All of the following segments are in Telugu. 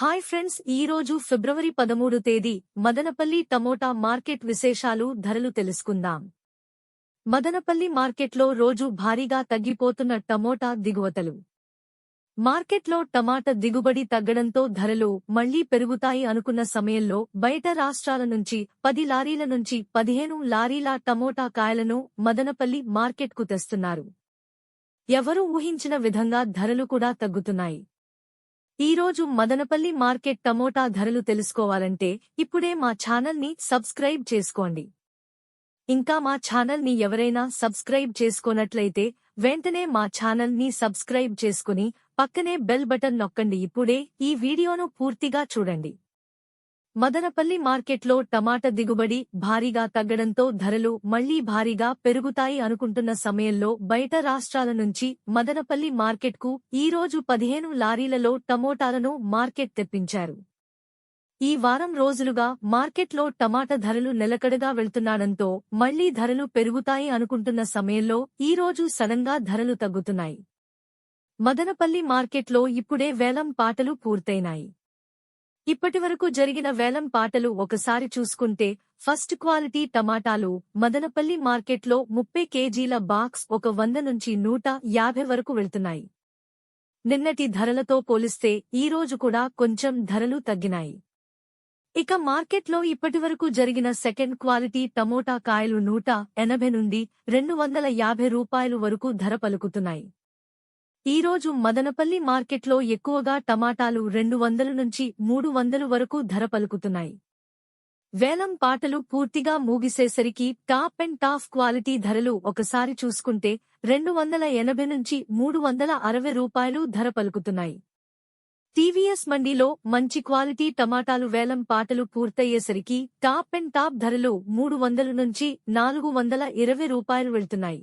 హాయ్ ఫ్రెండ్స్ ఈ రోజు ఫిబ్రవరి పదమూడు తేదీ మదనపల్లి టమోటా మార్కెట్ విశేషాలు ధరలు తెలుసుకుందాం. మదనపల్లి మార్కెట్లో రోజు భారీగా తగ్గిపోతున్న టమోటా దిగువతలు. మార్కెట్లో టమాటా దిగుబడి తగ్గడంతో ధరలు మళ్ళీ పెరుగుతాయి అనుకున్న సమయంలో బయట రాష్ట్రాల నుంచి పది లారీల నుంచి పదిహేను లారీల టమోటా కాయలను మదనపల్లి మార్కెట్కు తెస్తున్నారు. ఎవరూ ఊహించిన విధంగా ధరలు కూడా తగ్గుతున్నాయి. ఈ రోజు మదనపల్లి మార్కెట్ టమోటా ధరలు తెలుసుకోవాలంటే ఇప్పుడే మా ఛానల్ని సబ్స్క్రైబ్ చేసుకోండి. ఇంకా మా ఛానల్ని ఎవరైనా సబ్స్క్రైబ్ చేసుకోనట్లయితే వెంటనే మా ఛానల్ని సబ్స్క్రైబ్ చేసుకుని పక్కనే బెల్ బటన్ నొక్కండి. ఇప్పుడే ఈ వీడియోను పూర్తిగా చూడండి. మదనపల్లి మార్కెట్లో టమాటా దిగుబడి భారీగా తగ్గడంతో ధరలు మళ్ళీ భారీగా పెరుగుతాయి అనుకుంటున్న సమయంలో బయట రాష్ట్రాల నుంచి మదనపల్లి మార్కెట్కు ఈ రోజు పదిహేను లారీలలో టమోటాలను మార్కెట్ తెప్పించారు. ఈ వారం రోజులుగా మార్కెట్లో టమాటా ధరలు నిలకడగా వెళ్తున్నాడంతో మళ్ళీ ధరలు పెరుగుతాయి అనుకుంటున్న సమయంలో ఈ రోజు సడన్గా ధరలు తగ్గుతున్నాయి. మదనపల్లి మార్కెట్లో ఇప్పుడే వేలం పాటలు పూర్తయినాయి. ఇప్పటివరకు జరిగిన వేలం పాటలు ఒకసారి చూసుకుంటే ఫస్ట్ క్వాలిటీ టమాటాలు మదనపల్లి మార్కెట్లో ముప్పై కేజీల బాక్స్ ఒక వంద నుంచి నూట యాభై వరకు వెళ్తున్నాయి. నిన్నటి ధరలతో పోలిస్తే ఈ రోజు కూడా కొంచెం ధరలు తగ్గినాయి. ఇక మార్కెట్లో ఇప్పటివరకు జరిగిన సెకండ్ క్వాలిటీ టమోటా కాయలు నూట ఎనభై నుండి రెండు వందల యాభై రూపాయలు వరకు ధర పలుకుతున్నాయి. ఈరోజు మదనపల్లి మార్కెట్లో ఎక్కువగా టమాటాలు రెండు వందల నుంచి మూడు వందలు వరకు ధర పలుకుతున్నాయి. వేలం పాటలు పూర్తిగా మూగిసేసరికి టాప్ అండ్ టాప్ క్వాలిటీ ధరలు ఒకసారి చూసుకుంటే రెండు వందల ఎనభై నుంచి మూడు వందల అరవై రూపాయలు ధర పలుకుతున్నాయి. టీవీఎస్ మండీలో మంచి క్వాలిటీ టమాటాలు వేలం పాటలు పూర్తయ్యేసరికి టాప్ అండ్ టాప్ ధరలు మూడు వందల నుంచి నాలుగు వందల ఇరవై రూపాయలు వెళ్తున్నాయి.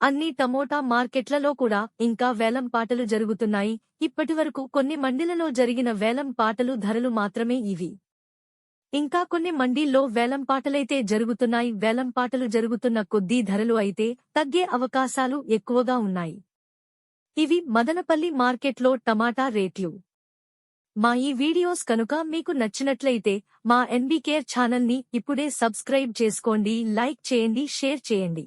అన్ని టమోటా మార్కెట్లలో కూడా ఇంకా వేలం పాటలు జరుగుతున్నాయి. ఇప్పటివరకు కొన్ని మండీలలో జరిగిన వేలం పాటలు ధరలు మాత్రమే ఇవి. ఇంకా కొన్ని మండీల్లో వేలం పాటలైతే జరుగుతున్నాయి. వేలం పాటలు జరుగుతున్న కొద్దీ ధరలు అయితే తగ్గే అవకాశాలు ఎక్కువగా ఉన్నాయి. ఇవి మదనపల్లి మార్కెట్లో టమాటా రేట్లు. మా ఈ వీడియోస్ కనుక మీకు నచ్చినట్లయితే మా ఎన్బీకేర్ ఛానల్ని ఇప్పుడే సబ్స్క్రైబ్ చేసుకోండి లైక్ చేయండి షేర్ చేయండి.